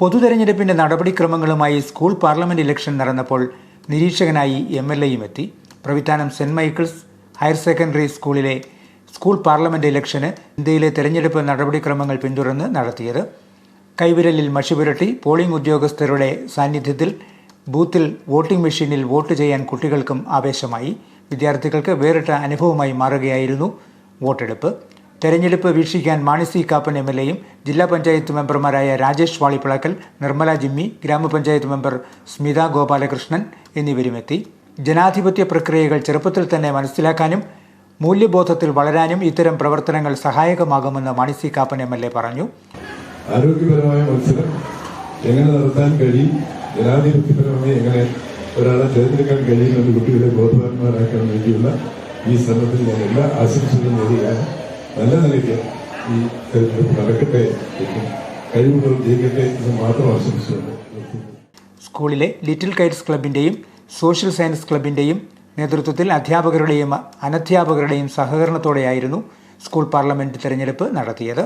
പൊതുതെരഞ്ഞെടുപ്പിന്റെ നടപടിക്രമങ്ങളുമായി school parliament election നടന്നപ്പോൾ നിരീക്ഷകനായി എം എൽ എയും എത്തി. പ്രവിധാനം സെന്റ് മൈക്കിൾസ് ഹയർ സെക്കൻഡറി സ്കൂളിലെ സ്കൂൾ പാർലമെന്റ് ഇലക്ഷന് ഇന്ത്യയിലെ തെരഞ്ഞെടുപ്പ് നടപടിക്രമങ്ങൾ പിന്തുടർന്ന് നടത്തിയത്. കൈവിരലിൽ മഷി പുരട്ടി പോളിംഗ് ഉദ്യോഗസ്ഥരുടെ സാന്നിധ്യത്തിൽ ബൂത്തിൽ വോട്ടിംഗ് മെഷീനിൽ വോട്ട് ചെയ്യാൻ കുട്ടികൾക്കും ആവേശമായി. വിദ്യാർത്ഥികൾക്ക് വേറിട്ട അനുഭവമായി മാറുകയായിരുന്നു വോട്ടെടുപ്പ്. തെരഞ്ഞെടുപ്പ് വീക്ഷിക്കാൻ Mani C Kappan M L എയും ജില്ലാ പഞ്ചായത്ത് മെമ്പർമാരായ രാജേഷ് വാളിപ്പിളക്കൽ നിർമ്മല ജിമ്മി ഗ്രാമപഞ്ചായത്ത് മെമ്പർ സ്മിത ഗോപാലകൃഷ്ണൻ എന്നിവരുമെത്തി. ജനാധിപത്യ പ്രക്രിയകൾ ചെറുപ്പത്തിൽ തന്നെ മനസ്സിലാക്കാനും മൂല്യബോധത്തിൽ വളരാനും ഇത്തരം പ്രവർത്തനങ്ങൾ സഹായകമാകുമെന്ന് Mani C Kappan M L A പറഞ്ഞു. ആരോഗ്യപരമായ മത്സരം എങ്ങനെ നടത്താൻ കഴിയും? ജനാധിപത്യപരമായി എങ്ങനെ ഒരാളെ തിരഞ്ഞെടുക്കാൻ കഴിയുമെന്ന് കുട്ടികളെ ബോധവാന്മാരാക്കാൻ വേണ്ടിയുള്ള ഈ ശ്രമത്തിൽ ഞാൻ എല്ലാ ആശംസകളും നേടുകയാണ് നല്ല നിലയ്ക്ക് ഈ തെരഞ്ഞെടുപ്പ് നടക്കട്ടെ കഴിവുകൾ ജയിക്കട്ടെ എന്ന് മാത്രം ആശംസിച്ചുകൊണ്ട് സ്കൂളിലെ ലിറ്റിൽ കൈറ്റ്സ് ക്ലബിന്റെയും സോഷ്യൽ സയൻസ് ക്ലബിന്റെയും നേതൃത്വത്തിൽ അധ്യാപകരുടെയും അനധ്യാപകരുടെയും സഹകരണത്തോടെയായിരുന്നു സ്കൂൾ പാർലമെന്റ് തെരഞ്ഞെടുപ്പ് നടത്തിയത്.